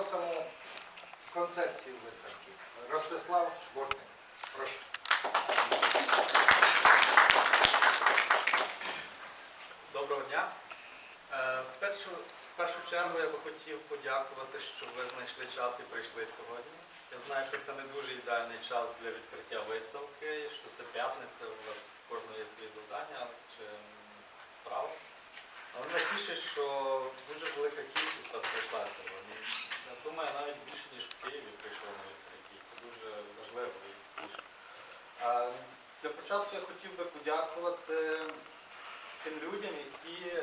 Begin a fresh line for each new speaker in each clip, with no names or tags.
саму концепцію виставки. Ростислав Бортник. Прошу.
Доброго дня. Е, В першу, в першу чергу я би хотів подякувати, що ви знайшли час і прийшли сьогодні. Я знаю, що це не дуже ідеальний час для відкриття виставки, що це п'ятниця, у вас кожного є свої завдання чи справи. Але мене що дуже велика кількість вас прийшла сьогодні. Я думаю, навіть більше, ніж в Києві прийшло на відкритті. Це дуже важливо і тішить. Для початку я хотів би подякувати тим людям, які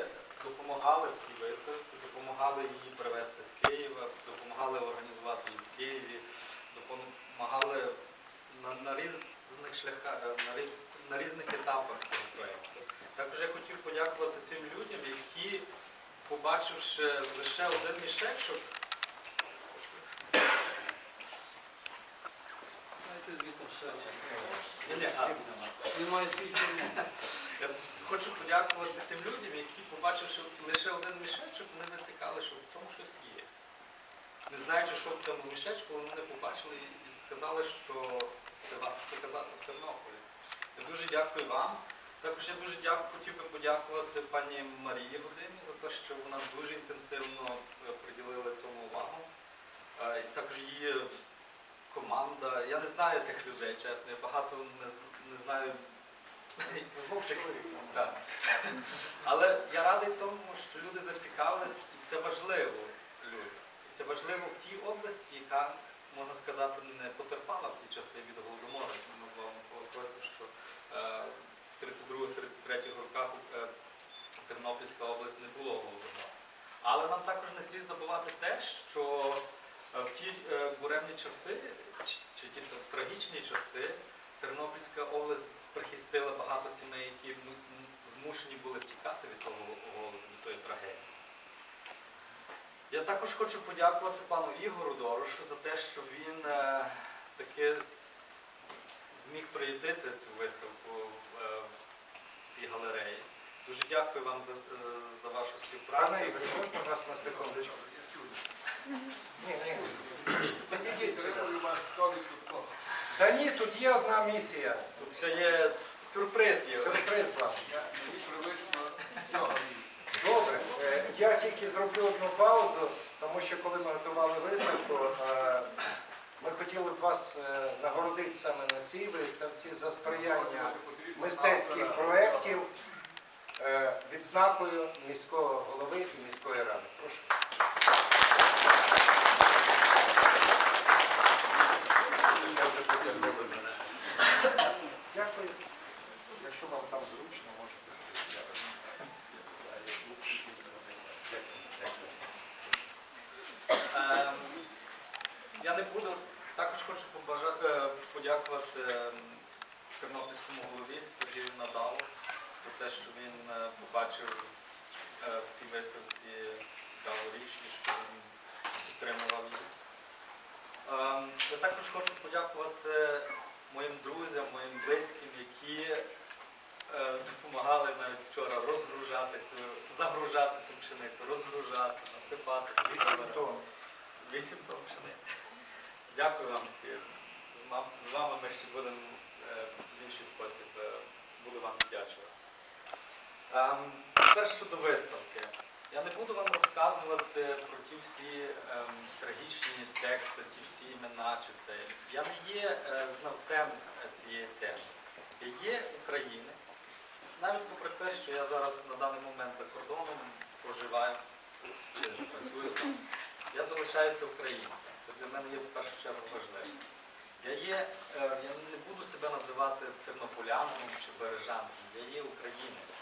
допомагали в цій виставці, допомагали її привезти з Києва, допомагали організувати її в Києві, допомагали на, на різних шляхах, на, різ, на різних етапах цього проєкту. Також я хотів подякувати тим людям, які, побачивши лише один мішечок. Я хочу подякувати тим людям, які, побачивши лише один мішечок, вони зацікали, що в цьому щось є. Не знаючи, що в цьому мішечку, вони мене побачили і сказали, що це варто показати в Тернополі. Я дуже дякую вам. Також я дуже дякую, хотів би подякувати пані Марії Годині за те, що вона дуже інтенсивно е, приділила цьому увагу. Е, І також її команда. Я не знаю тих людей, чесно, я багато не, не знаю
чоловік.
так. Але я радий тому, що люди зацікавились, і це важливо люди. І це важливо в тій області, яка, можна сказати, не потерпала в ті часи від голодомору. Ми з вами що е, 32-33 роках е, Тернопільська область не було голодомору. Але нам також не слід забувати те, що е, в ті е, буремні часи, чи, ті трагічні часи, Тернопільська область прихистила багато сімей, які змушені були втікати від того голоду, від тої трагедії. Я також хочу подякувати пану Ігору Дорошу за те, що він таки зміг приїздити цю виставку цій галереї. Дуже дякую вам за, е, за вашу співпрацю.
Пане Ігорі, можна вас на секундочку? Ні, ні. Підійдіть сюди. Та ні, тут є одна місія.
Тут ще є сюрприз. Є.
Сюрприз вам.
Мені привично з цього місця.
Добре, е, я тільки зроблю одну паузу, тому що коли ми готували виставку, е, ми хотіли б вас е, нагородити саме на цій виставці за сприяння мистецьких проєктів е, відзнакою міського голови і міської ради. Прошу. Дякую. Якщо вам там зручно, можете.
Ем, Я не буду. Також хочу побажати, подякувати ем, Тернопільському голові Сергію Надалу за те, що він е, побачив е, в цій виставці цікаву річ і що він підтримував її. Ем, Я також хочу подякувати моїм друзям, моїм близьким, які е, допомагали навіть вчора розгружати цю, загружати цю пшеницю, розгружати, насипати.
Вісім тонн.
Вісім тонн пшениці. Дякую вам всі. З вами ми ще будемо е, в інший спосіб. е, Буду вам вдячувати. Ем, Тепер щодо виставки. Я не буду вам розказувати про ті всі ем, трагічні тексти, ті всі імена чи це. Я не є е, знавцем цієї теми. Я є українець. Навіть попри те, що я зараз на даний момент за кордоном проживаю чи працюю там, я залишаюся українцем. Для мене є в першу чергу важливо. Я є, е, я не буду себе називати тернополянином чи бережанцем, я є українець.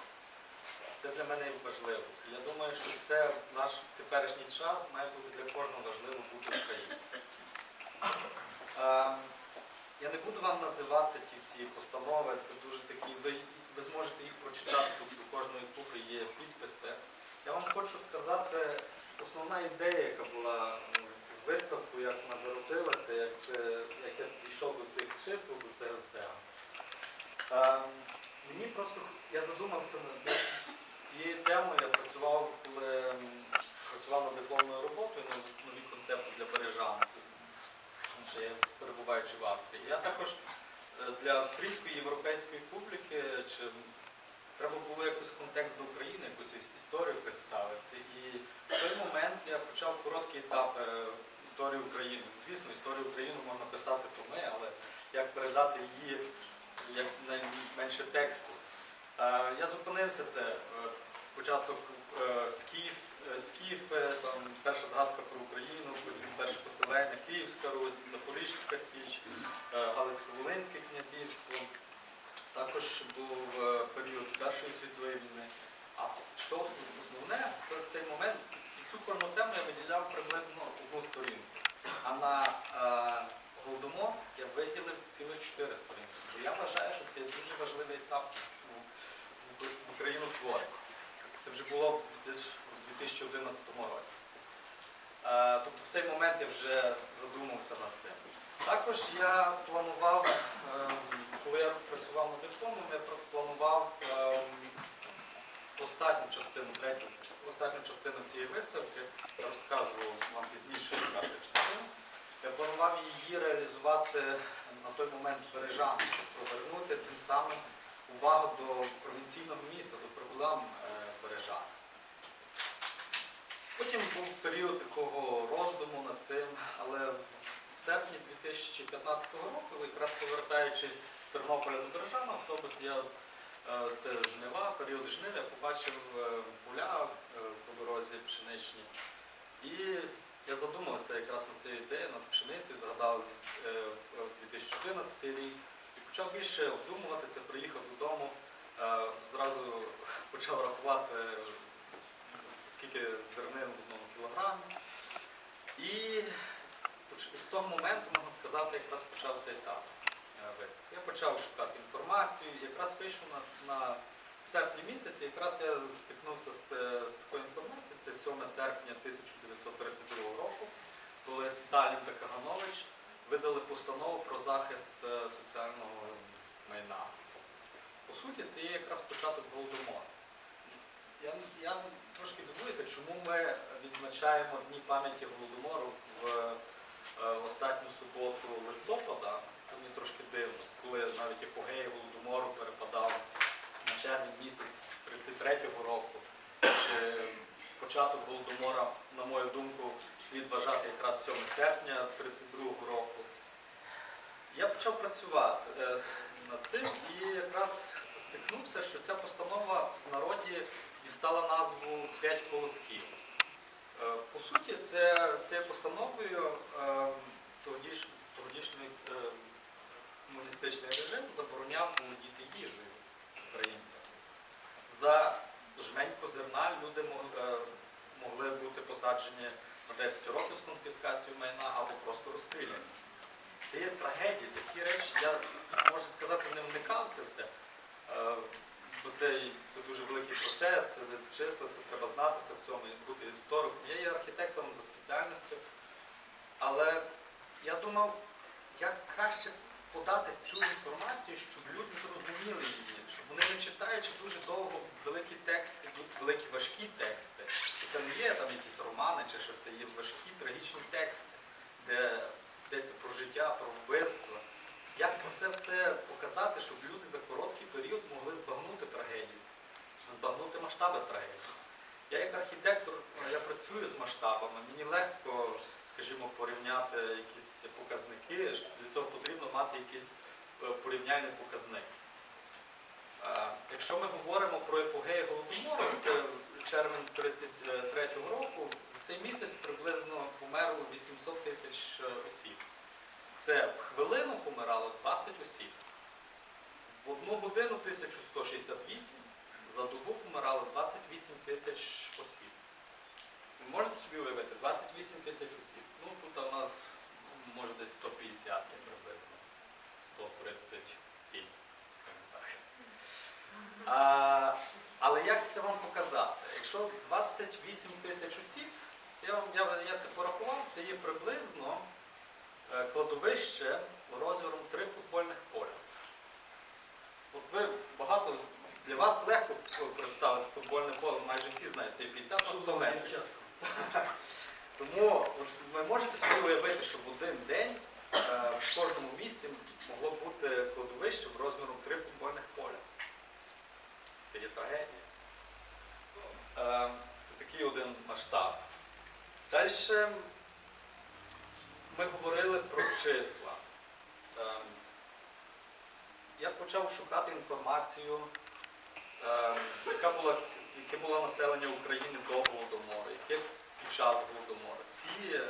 Це для мене важливо. Я думаю, що це в наш теперішній час має бути для кожного важливо бути українцем. Ем, Я не буду вам називати ті всі постанови, це дуже такі, ви, ви зможете їх прочитати, тут до кожної купи є підписи. Я вам хочу сказати, основна ідея, яка була з виставкою, як вона зародилася, як, як я дійшов до цих чисел, до цього всього. Ем, мені просто, я задумався над з цією темою, я працював, коли працював над дипломною роботою, над нові концепти для перебуваючи в Австрії. Я також е, для австрійської європейської публіки чи треба було якийсь контекст до України, якусь історію представити. І в той момент я почав короткий етап історії України. Звісно, історію України можна писати то ми, але як передати її як найменше тексту. Е, Я зупинився це е, початок е, Скіф, Скіф, е, там перша згадка про Україну, потім перше поселення, Київська Русь, Запорізька Січ, Галицько-Волинське князівство. Також був період Першої світової війни. А що основне, цей момент цю кожну тему я виділяв приблизно одну сторінку. А на е, Голодомор я виділив цілих чотири сторінки. Бо я вважаю, що це дуже важливий етап у, в, в Українотворі. Це вже було десь у 2011 році. Е, тобто в цей момент я вже задумався над цим. Також я планував, ем, коли я працював над дипломом, я планував ем, останню частину, третю, останню частину цієї виставки, я розкажу вам пізніше, частина. Я планував її реалізувати на той момент Бережан, повернути тим самим увагу до провінційного міста, до проблем е, Бережан. Потім був період такого роздуму над цим, але в серпні 2015 року, якраз повертаючись з Тернополя до Бережана, автобус я це жнива, період жнив, я побачив е, поля е, по дорозі пшеничній. І я задумався якраз над цією ідеєю, над пшеницею, згадав е, про 2011 рік і почав більше обдумувати це, приїхав додому, е, зразу почав рахувати, е, скільки зернин в одному кілограмі. І з того моменту, можна сказати, якраз почався етап е. Я почав шукати інформацію, якраз вийшов на, на в серпні місяці, якраз я стикнувся з, е, з такою інформацією, це 7 серпня 1932 року, коли Сталін та Каганович видали постанову про захист е, соціального майна. По суті, це є якраз початок Голодомору. Я, я трошки дивуюся, чому ми відзначаємо Дні пам'яті Голодомору в е, останню суботу листопада. Це мені трошки дивно, коли навіть епогея Голодомору перепадав на червень місяць 33-го року. Чи початок Голодомора, на мою думку, слід вважати якраз 7 серпня 32-го року. Я почав працювати е, над цим і якраз стикнувся, що ця постанова в народі дістала назву П'ять колосків. Е, По суті, це, цією постановою е, тодіш- тодішній е, комуністичний режим забороняв володіти їжею українцям. За жменьку зерна люди е, могли бути посаджені на 10 років з конфіскацією майна або просто розстріляні. Це є трагедія, такі речі, я можу сказати, не вникав це все. Е, Бо це, це дуже великий процес, це числа, це треба знатися в цьому, бути істориком. Я є архітектором за спеціальністю, але я думав, як краще подати цю інформацію, щоб люди зрозуміли її, щоб вони не читаючи дуже довго великі тексти, великі важкі тексти. Це не є там якісь романи чи що, це є важкі трагічні тексти, де йдеться про життя, про вбивство. Як про це все показати, щоб люди за короткий період могли збагнути трагедію, збагнути масштаби трагедії. Я як архітектор, я працюю з масштабами, мені легко, скажімо, порівняти якісь показники, для цього потрібно мати якийсь е, порівняльний показник. Якщо ми говоримо про епогею Голодомору, це червень 33-го року, за цей місяць приблизно померло 800 тисяч е, осіб. Це в хвилину помирало 20 осіб. В одну годину 1168, за добу помирало 28 тисяч осіб. Можете собі уявити? 28 тисяч осіб. Ну тут у нас ну, може десь 150 є приблизно. 137, скажімо так. А, але як це вам показати? Якщо 28 тисяч осіб, це я, я, я це порахував, це є приблизно е, кладовище розміром 3 футбольних поля. От ви багато, для вас легко представити футбольне поле, майже всі знають, це 50 на 100 метрів. Тому ви можете собі уявити, що в один день е, в кожному місті могло бути кладовище в розміром три футбольних поля. Це є трагедія. Е, Це такий один масштаб. Далі ми говорили про числа. Е, Я почав шукати інформацію, яке було населення України до Голодомору, яке під час Голодомору. Ці,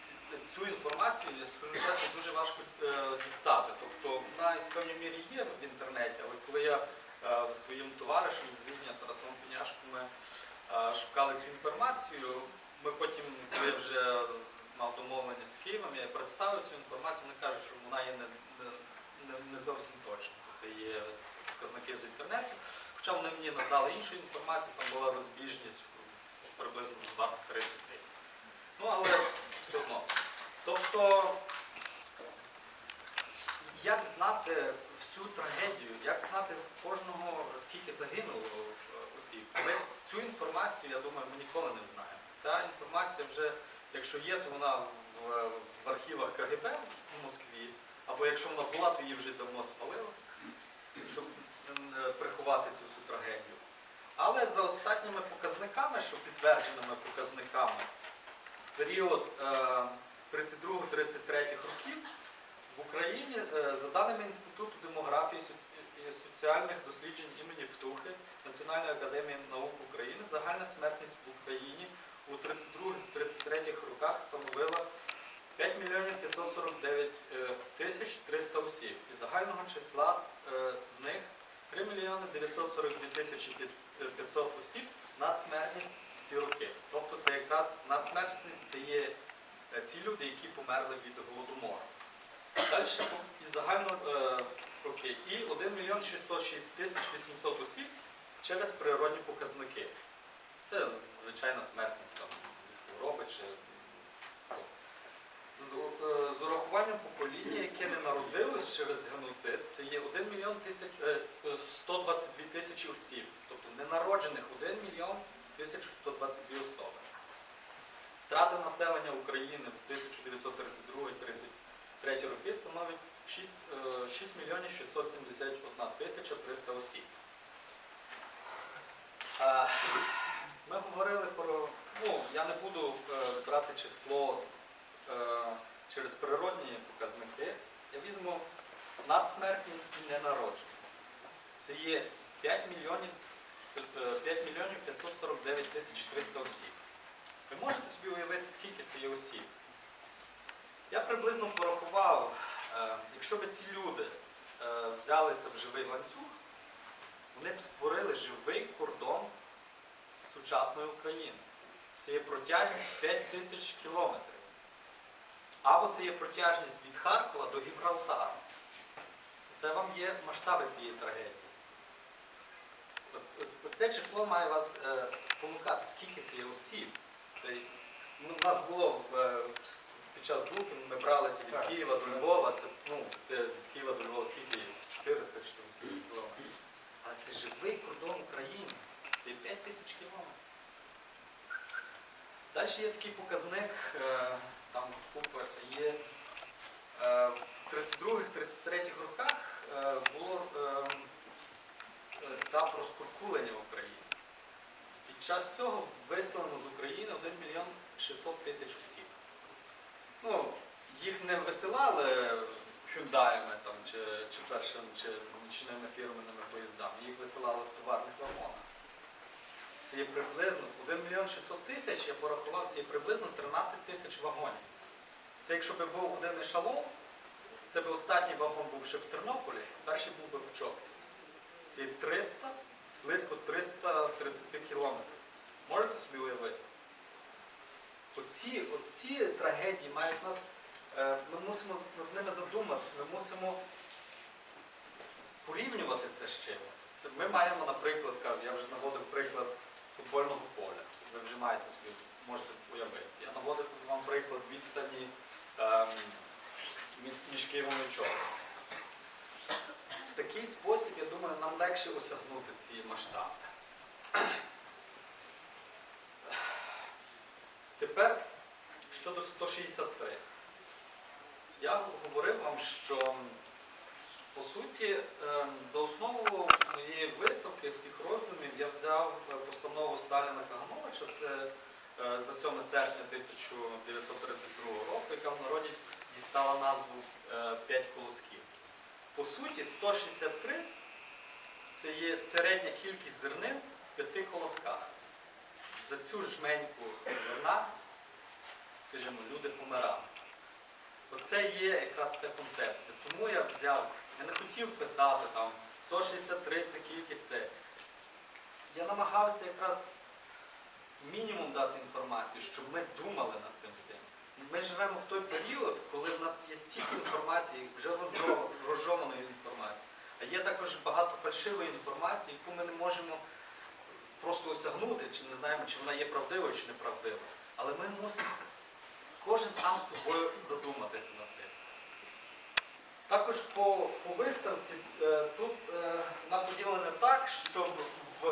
ці- цю інформацію, я скажу чесно, дуже важко е, дістати. Тобто вона в певній мірі є в інтернеті, але коли я е, своїм товаришем з Відня Тарасом Пеняшком ми е, шукали цю інформацію, ми потім, коли я вже мав домовленість з Києвом, я представив цю інформацію, вони кажуть, що вона є не, не, не, зовсім точна. Це є показники з інтернету. Хоча вони мені надали іншу інформацію, там була розбіжність приблизно 20-30 тисяч. Ну, але все одно. Тобто, як знати всю трагедію, як знати кожного, скільки загинуло осіб. Ми цю інформацію, я думаю, ми ніколи не знаємо. Ця інформація вже, якщо є, то вона в, в архівах КГБ в Москві, або якщо вона була, то її вже давно спалили, щоб е, приховати цю всю трагедію. Але за останніми показниками, що підтвердженими показниками, в період е, 32-33 років в Україні, е, за даними Інституту демографії і соціальних досліджень імені Птухи Національної академії наук України, загальна смертність в Україні у 32-33 роках становила 5 мільйонів 549 е, тисяч 300 осіб. І загального числа е, з них 3 мільйони 942 тисячі 500 осіб надсмертність в ці роки. Тобто це якраз надсмертність це є е, ці люди, які померли від голодомору. Далі і загально е, роки. І 1 мільйон 606 тисяч 800 осіб через природні показники. Це звичайна смертність там, від хвороби чи з, е, урахуванням покоління, яке не народилось через геноцид, це є 1 мільйон тисяч, е, е, 122 тисячі осіб. Тобто ненароджених 1 мільйон 1122 особи. Втрата населення України в 1932-33 роки становить 6, е, 6 мільйонів 671 тисяча 300 осіб. Е, Ми говорили про, ну, я не буду е, брати число е, через природні показники. Я візьму надсмертність і ненародження. Це є 5 мільйонів, е, 5 мільйонів 549 тисяч 300 осіб. Ви можете собі уявити, скільки це є осіб? Я приблизно порахував, е, якщо б ці люди е, взялися в живий ланцюг, вони б створили живий кордон сучасної України. Це є протяжність 5 тисяч кілометрів. Або це є протяжність від Харкова до Гібралтару. Це вам є масштаби цієї трагедії. От, от, це число має вас е, спонукати, скільки це є осіб. Це, ну, у нас було е, під час звуку, ми бралися від
Так.
Києва до Львова, це, ну, це від Києва до Львова скільки є? 400 чи кілометрів. Але це живий кордон України. Це 5 тисяч кілометрів. Далі є такий показник, е, там купа є е, в 32-33 роках е, було е, етап розкуркулення в Україні. Під час цього виселено з України 1 мільйон 600 тисяч осіб. Ну, їх не висилали хюндаями чи, чи першим, чи нічними фірменими поїздами, їх висилали в товарних вагонах. Це є приблизно 1 мільйон 600 тисяч, я порахував, це є приблизно 13 тисяч вагонів. Це якщо б був один ешелон, це б останній вагон був ще в Тернополі, перший був би в Чоплі. Це є 300, близько 330 кілометрів. Можете собі уявити? Оці, оці трагедії мають нас, е, ми мусимо над ними задуматися, ми мусимо порівнювати це з чимось. Це ми маємо, наприклад, я вже наводив приклад футбольного поля. Ви вже маєте собі, можете уявити. Я наводив вам приклад відстані ем, між Києвом і Чором. В такий спосіб, я думаю, нам легше осягнути ці масштаби. Тепер щодо 163. я говорив вам, що по суті ем, за основу моєї виставки всіх роздумів я взяв е, постанову Сталіна Кагановича, це е, за 7 серпня 1932 року, яка в народі дістала назву е, «П'ять колосків. По суті, 163 це є середня кількість зернин в п'яти колосках. За цю жменьку зерна, скажімо, люди помирали. Оце є якраз ця концепція. Тому я взяв, я не хотів писати там 163 це кількість це. Я намагався якраз мінімум дати інформації, щоб ми думали над цим всім. Ми живемо в той період, коли в нас є стільки інформації, вже розжованої інформації. А є також багато фальшивої інформації, яку ми не можемо просто осягнути, чи не знаємо, чи вона є правдивою, чи неправдивою. Але ми мусимо кожен сам собою задуматися над цим. Також по, по виставці е, тут е, вона поділена так, щоб, в,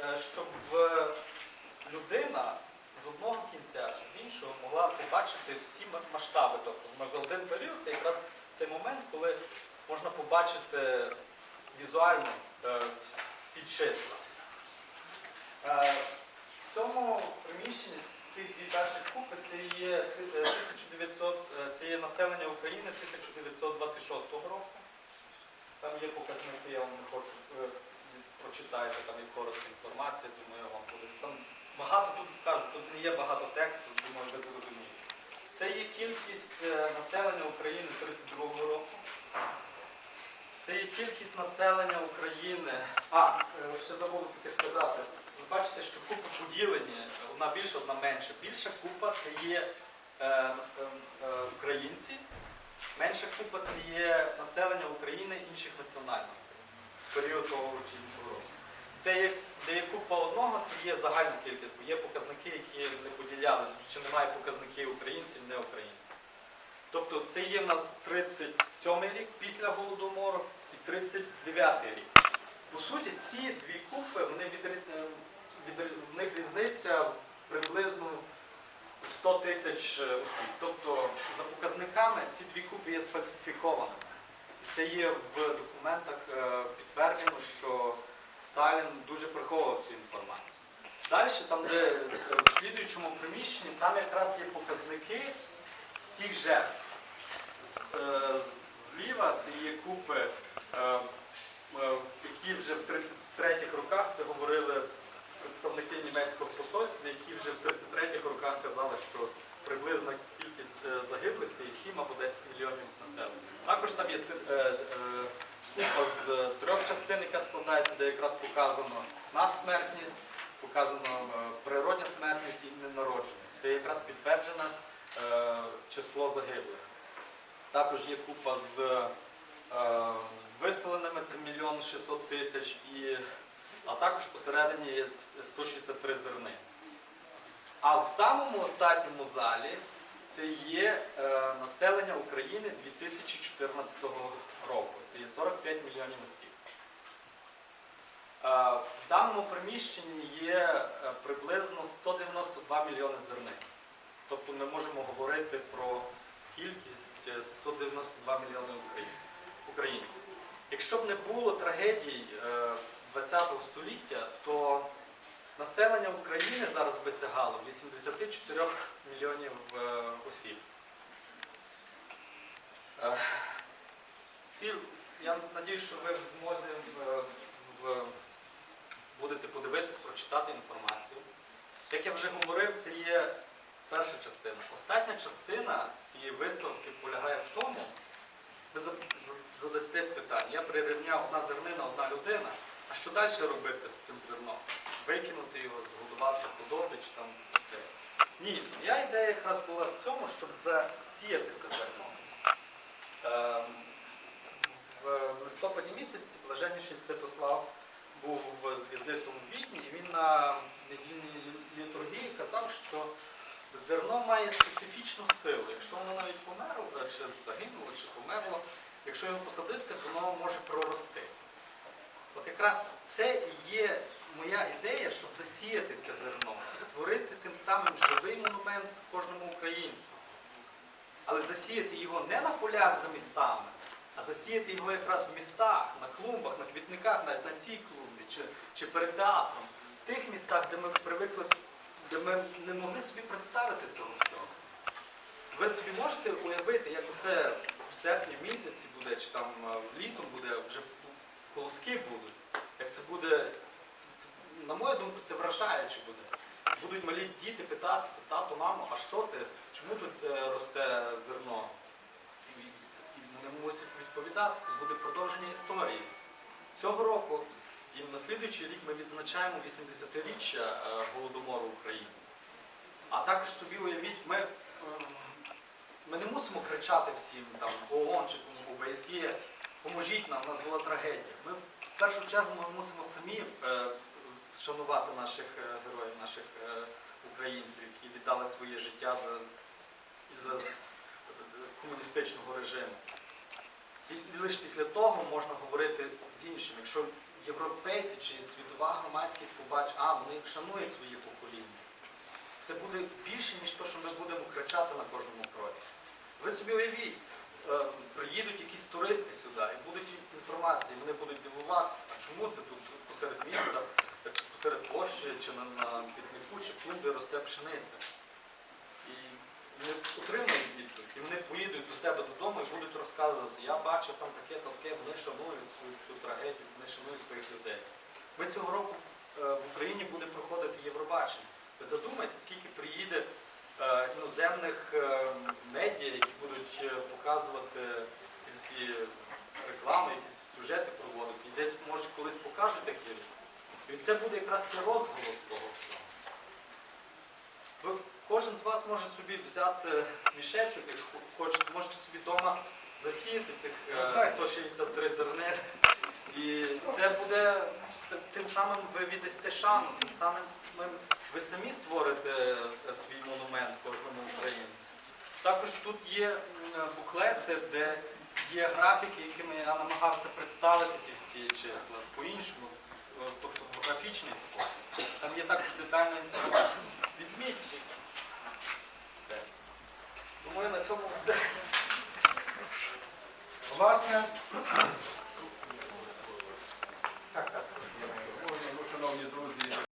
е, щоб в людина з одного кінця чи з іншого могла побачити всі масштаби. Тобто за один період це якраз цей момент, коли можна побачити візуально всі числа. В цьому приміщенні ці дві перші купи це є е, 1900, е, це є населення України 1926 року. Там є показники, я вам не хочу е, прочитайте, там є коротка інформація, думаю, я вам буде. Там багато тут кажу, тут не є багато тексту, думаю, ви зрозумієте. Це є кількість е, населення України 32 року. Це є кількість населення України. А, е, ще забув таке сказати. Бачите, що купи поділені, одна більша, одна менша. Більша купа це є е, е, е, українці, менша купа це є населення України інших національностей в період того чи іншого року. Де є, де є купа одного, це є загальна кількість, бо є показники, які не поділяли, чи немає показників українців, не українців. Тобто це є в нас 37 рік після Голодомору і 39 рік. По суті, ці дві купи, вони відрі- е, відрі- в них різниця приблизно 100 тисяч е, осіб. Тобто, за показниками, ці дві купи є сфальсифікованими. Це є в документах е, підтверджено, що Сталін дуже приховував цю інформацію. Далі, там, де е, в слідуючому приміщенні, там якраз є показники всіх жертв. Зліва це є купи, які вже в 33-х роках це говорили представники німецького посольства, які вже в 33-х роках казали, що приблизна кількість е, загиблих це 7 або 10 мільйонів населення. Також там є е, е, купа з трьох частин, яка складається, де якраз показано надсмертність, показано природня смертність і ненародження. Це якраз підтверджено число загиблих. Також є купа з, з виселеними, це мільйон 600 тисяч, і, а також посередині є 163 зерни. А в самому останньому залі це є е, населення України 2014 року. Це є 45 мільйонів осіб. Е, в даному приміщенні є е, приблизно 192 мільйони зерни. Тобто ми можемо говорити про кількість е, 192 мільйони українців. Якщо б не було трагедій е, 20 століття, то населення України зараз би сягало 84 мільйонів е, осіб. Е, Ці, я сподіваюся, що ви в змозі е, будете подивитись, прочитати інформацію. Як я вже говорив, це є перша частина. Остання частина цієї виставки полягає в тому, ви за- за- задасте питання. Я прирівняв одна зернина, одна людина. Що далі робити з цим зерном? Викинути його, згодувати худоби чи там це. Ні, моя ідея якраз була в цьому, щоб засіяти це зерно. Ем, в листопаді місяці блаженніший Святослав був з візитом в Відні, і він на недільній літургії казав, що зерно має специфічну силу. Якщо воно навіть померло, чи загинуло, чи померло, якщо його посадити, то воно якраз це є моя ідея, щоб засіяти це зерно і створити тим самим живий монумент кожному українцю. але засіяти його не на полях за містами, а засіяти його якраз в містах, на клумбах, на квітниках, навіть на цій клумбі чи, чи перед театром, в тих містах, де ми привикли, де ми не могли собі представити цього всього. Ви собі можете уявити, як це в серпні місяці буде, чи там літом буде, вже колоски будуть. Як це буде, це, це, на мою думку, це вражаюче буде. Будуть малі діти питатися, тато, мамо, а що це? Чому тут е, росте зерно? І, вони мусять відповідати, це буде продовження історії. Цього року і на слідуючий рік ми відзначаємо 80-річчя е, Голодомору в Україні. А також собі уявіть, ми, ем, ми не мусимо кричати всім там ООН чи ОБСЄ, поможіть нам, у нас була трагедія. Ми в першу чергу ми мусимо самі е, шанувати наших е, героїв, наших е, українців, які віддали своє життя за, за комуністичного режиму. І, лише після того можна говорити з іншим. Якщо європейці чи світова громадськість побачить, а вони шанують свої покоління. Це буде більше, ніж те, що ми будемо кричати на кожному кроці. Ви собі уявіть, приїдуть якісь туристи сюди і будуть інформації, вони будуть дивуватися, а чому це тут посеред міста, посеред площі, чи на, на квітнику, чи клумбі росте пшениця. І вони отримають відповідь, і вони поїдуть до себе додому і будуть розказувати, я бачив там таке, таке, вони шанують цю, цю трагедію, вони шанують своїх людей. Ми цього року е, в Україні буде проходити Євробачення. Ви задумайте, скільки приїде іноземних е, медіа, які будуть е, показувати ці всі реклами, якісь сюжети проводити. І десь, може, колись покажуть такі. І це буде якраз розголос того всього. Ви, кожен з вас може собі взяти мішечок, якщо хочете, можете собі вдома засіяти цих е,
Ну,
163 зерни. І це буде тим самим ви віддасте шану, тим самим ми- ви самі створите е, свій монумент кожному українцю. Також тут є буклети, де є графіки, якими я намагався представити ті всі числа по-іншому, е, тобто в графічний спосіб. Там є також детальна інформація. Візьміть це. Думаю, на цьому все.
Власне,